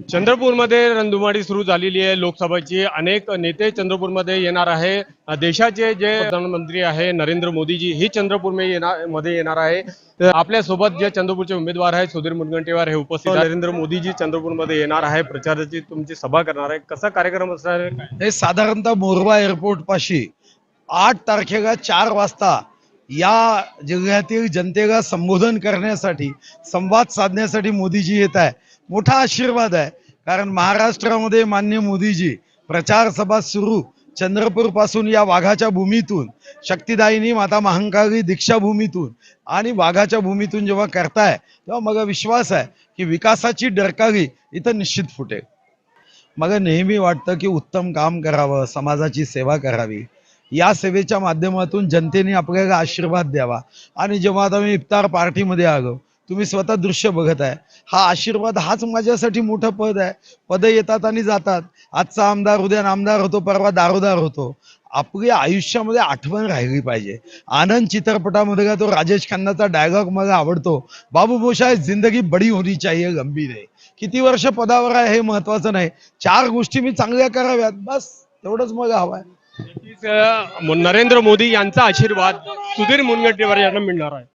चंद्रपूरमध्ये रणधुमाडी सुरू झालेली आहे. लोकसभेची अनेक नेते चंद्रपूरमध्ये येणार आहे. देशाचे जे प्रधानमंत्री आहे नरेंद्र मोदीजी ही चंद्रपूर येणार मध्ये येणार आहे. तर आपल्यासोबत जे चंद्रपूरचे उमेदवार आहेत सुधीर मुनगंटीवार हे उपस्थित नरेंद्र मोदीजी चंद्रपूरमध्ये येणार आहे. प्रचाराची तुमची सभा करणार आहे. कसा कार्यक्रम असणार आहे? हे साधारणतः मोरवा एअरपोर्ट पाशी आठ तारखेला चार वाजता या जिल्ह्यातील जनतेला संबोधन करण्यासाठी संवाद साधण्यासाठी मोदीजी येत आहे. मोठा आशीर्वाद आहे. कारण महाराष्ट्रामध्ये मान्य मोदीजी प्रचार सभा सुरू चंद्रपूरपासून या वाघाच्या भूमीतून शक्तिदायिनी माता महांकाळी दीक्षाभूमीतून आणि वाघाच्या भूमीतून जेव्हा करताय तेव्हा मग विश्वास आहे की विकासाची डरकाळी इथं निश्चित फुटेल. मला नेहमी वाटतं की उत्तम काम करावं समाजाची सेवा करावी. या सेवेच्या माध्यमातून जनतेने आपल्याला आशीर्वाद द्यावा. आणि जेव्हा आता मी इफ्तार पार्टीमध्ये आलो तुम्ही स्वतः दृश्य बघत आहे. हा आशीर्वाद हाच माझ्यासाठी मोठं पद आहे. पद येतात आणि जातात. आजचा आमदार उद्या नामदार होतो परवा दारोदार होतो. आपली आयुष्यामध्ये आठवण राहिली पाहिजे. आनंद चित्रपटामध्ये तो राजेश खन्नाचा डायलॉग मला आवडतो. बाबू मोशाय जिंदगी बडी होणी चाहिए गंभीर आहे. किती वर्ष पदावर आहे हे महत्वाचं नाही. चार गोष्टी मी चांगल्या कराव्यात. बस तेवढंच मला हवं आहे. नरेंद्र मोदी यांचा आशीर्वाद सुधीर मुनगंटीवार यांना मिळणार आहे.